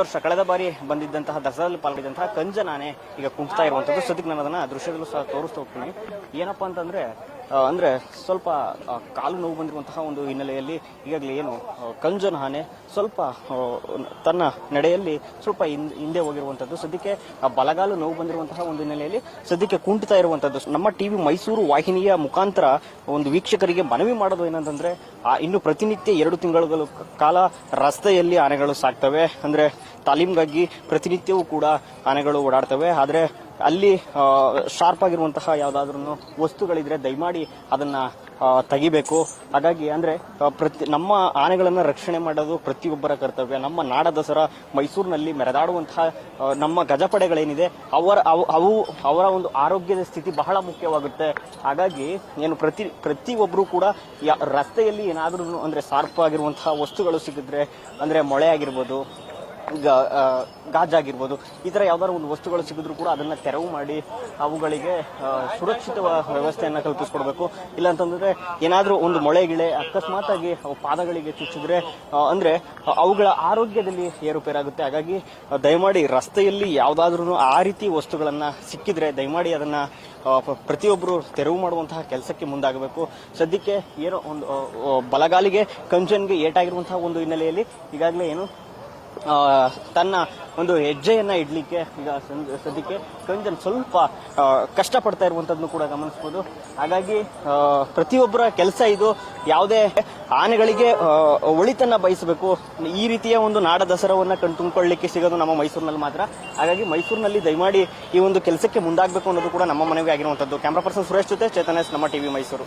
ವರ್ಷ ಕಳೆದ ಬಾರಿ ಬಂದಿದ್ದಂತಹ ದಸರಾದಲ್ಲಿ ಪಾಲ್ಗೊಂಡಿದ್ದಂತಹ ಕಂಜನಾನೆ ಈಗ ಕುಂಕ್ತಾ ಇರುವಂತದ್ದು. ಸದ್ಯಕ್ಕೆ ನಾನು ಅದನ್ನ ದೃಶ್ಯದಲ್ಲೂ ಸಹ ತೋರಿಸ್ತಾ ಹೋಗ್ತೀನಿ. ಏನಪ್ಪಾ ಅಂತಂದ್ರೆ ಅಂದ್ರೆ ಸ್ವಲ್ಪ ಕಾಲು ನೋವು ಬಂದಿರುವಂತಹ ಒಂದು ಹಿನ್ನೆಲೆಯಲ್ಲಿ ಈಗಾಗಲೇ ಏನು ಕಂಜನ್ ಆನೆ ಸ್ವಲ್ಪ ತನ್ನ ನಡೆಯಲ್ಲಿ ಸ್ವಲ್ಪ ಹಿಂದ್- ಹೋಗಿರುವಂತದ್ದು. ಸದ್ಯಕ್ಕೆ ಬಲಗಾಲು ನೋವು ಬಂದಿರುವಂತಹ ಒಂದು ಹಿನ್ನೆಲೆಯಲ್ಲಿ ಸದ್ಯಕ್ಕೆ ಕುಂಟುತ್ತಾ ಇರುವಂತದ್ದು. ನಮ್ಮ ಟಿವಿ ಮೈಸೂರು ವಾಹಿನಿಯ ಮುಖಾಂತರ ಒಂದು ವೀಕ್ಷಕರಿಗೆ ಮನವಿ ಮಾಡೋದು ಏನಂತಂದ್ರೆ ಇನ್ನು ಪ್ರತಿನಿತ್ಯ ಎರಡು ತಿಂಗಳು ಕಾಲ ರಸ್ತೆಯಲ್ಲಿ ಆನೆಗಳು ಸಾಕ್ತವೆ. ಅಂದ್ರೆ, ತಾಲೀಮ್ಗಾಗಿ ಪ್ರತಿನಿತ್ಯವೂ ಕೂಡ ಆನೆಗಳು ಓಡಾಡ್ತವೆ. ಆದ್ರೆ ಅಲ್ಲಿ ಶಾರ್ಪ್ ಆಗಿರುವಂತಹ ಯಾವುದಾದ್ರೂ ವಸ್ತುಗಳಿದ್ರೆ ದಯಮಾಡಿ ಅದನ್ನ ತೆಗಿಬೇಕು. ಹಾಗಾಗಿ ಅಂದ್ರೆ ಪ್ರತಿ, ನಮ್ಮ ಆನೆಗಳನ್ನು ರಕ್ಷಣೆ ಮಾಡೋದು ಪ್ರತಿಯೊಬ್ಬರ ಕರ್ತವ್ಯ. ನಮ್ಮ ನಾಡ ದಸರಾ ಮೈಸೂರಿನಲ್ಲಿ ಮೆರೆದಾಡುವಂತಹ ನಮ್ಮ ಗಜಪಡೆಗಳೇನಿದೆ, ಅವರ, ಅವು- ಅವು, ಅವರ ಒಂದು ಆರೋಗ್ಯದ ಸ್ಥಿತಿ ಬಹಳ ಮುಖ್ಯವಾಗುತ್ತೆ. ಹಾಗಾಗಿ ಏನು ಪ್ರತಿ ಪ್ರತಿಯೊಬ್ಬರು ಕೂಡ ರಸ್ತೆಯಲ್ಲಿ ಏನಾದ್ರೂ ಅಂದ್ರೆ ಶಾರ್ಪ್ ಆಗಿರುವಂತಹ ವಸ್ತುಗಳು ಸಿಕ್ಕಿದ್ರೆ ಅಂದ್ರೆ ಮೊಳೆ ಆಗಿರ್ಬೋದು ಗಾಜಾಗಿರ್ಬೋದು ಈ ಥರ ಯಾವ್ದಾದ್ರು ಒಂದು ವಸ್ತುಗಳು ಸಿಗಿದ್ರು ಕೂಡ ಅದನ್ನ ತೆರವು ಮಾಡಿ ಅವುಗಳಿಗೆ ಸುರಕ್ಷಿತ ವ್ಯವಸ್ಥೆಯನ್ನ ಕಲ್ಪಿಸ್ಕೊಡ್ಬೇಕು. ಇಲ್ಲ ಅಂತಂದ್ರೆ ಏನಾದರೂ ಒಂದು ಮೊಳೆ ಗಿಳೆ ಅಕಸ್ಮಾತ್ ಆಗಿ ಅವು ಪಾದಗಳಿಗೆ ಚುಚ್ಚಿದ್ರೆ ಅಂದರೆ ಅವುಗಳ ಆರೋಗ್ಯದಲ್ಲಿ ಏರುಪೇರಾಗುತ್ತೆ. ಹಾಗಾಗಿ ದಯಮಾಡಿ ರಸ್ತೆಯಲ್ಲಿ ಯಾವುದಾದ್ರೂ ಆ ರೀತಿ ವಸ್ತುಗಳನ್ನು ಸಿಕ್ಕಿದ್ರೆ ದಯಮಾಡಿ ಅದನ್ನ ಪ್ರತಿಯೊಬ್ಬರು ತೆರವು ಮಾಡುವಂತಹ ಕೆಲಸಕ್ಕೆ ಮುಂದಾಗಬೇಕು. ಸದ್ಯಕ್ಕೆ ಏನೋ ಒಂದು ಬಲಗಾಲಿಗೆ, ಕಂಚನ್ಗೆ ಏಟಾಗಿರುವಂತಹ ಒಂದು ಹಿನ್ನೆಲೆಯಲ್ಲಿ ಈಗಾಗಲೇ ಏನು ತನ್ನ ಒಂದು ಹೆಜ್ಜೆಯನ್ನು ಇಡಲಿಕ್ಕೆ ಈಗ ಸಂದ್- ಸದ್ಯಕ್ಕೆ ಕಂಜನ್ ಸ್ವಲ್ಪ ಕಷ್ಟಪಡ್ತಾ ಇರುವಂಥದ್ದನ್ನು ಕೂಡ ಗಮನಿಸಬಹುದು ಹಾಗಾಗಿ ಪ್ರತಿಯೊಬ್ಬರ ಕೆಲಸ ಇದು. ಯಾವುದೇ ಆನೆಗಳಿಗೆ ಒಳಿತನ್ನು ಬಯಸಬೇಕು. ಈ ರೀತಿಯ ಒಂದು ನಾಡ ದಸರಾವನ್ನು ಕಣ್ ತುಂಬಿಕೊಳ್ಳಿಕ್ಕೆ ಸಿಗೋದು ನಮ್ಮ ಮೈಸೂರಿನಲ್ಲಿ ಮಾತ್ರ. ಹಾಗಾಗಿ ಮೈಸೂರಿನಲ್ಲಿ ದಯಮಾಡಿ ಈ ಒಂದು ಕೆಲಸಕ್ಕೆ ಮುಂದಾಗಬೇಕು ಅನ್ನೋದು ಕೂಡ ನಮ್ಮ ಮನವಿ ಆಗಿರುವಂತದ್ದು. ಕ್ಯಾಮ್ರಾ ಪರ್ಸನ್ ಸುರೇಶ್ ಜೊತೆ ಚೇತನ್ ನಮ್ಮ ಟಿವಿ ಮೈಸೂರು.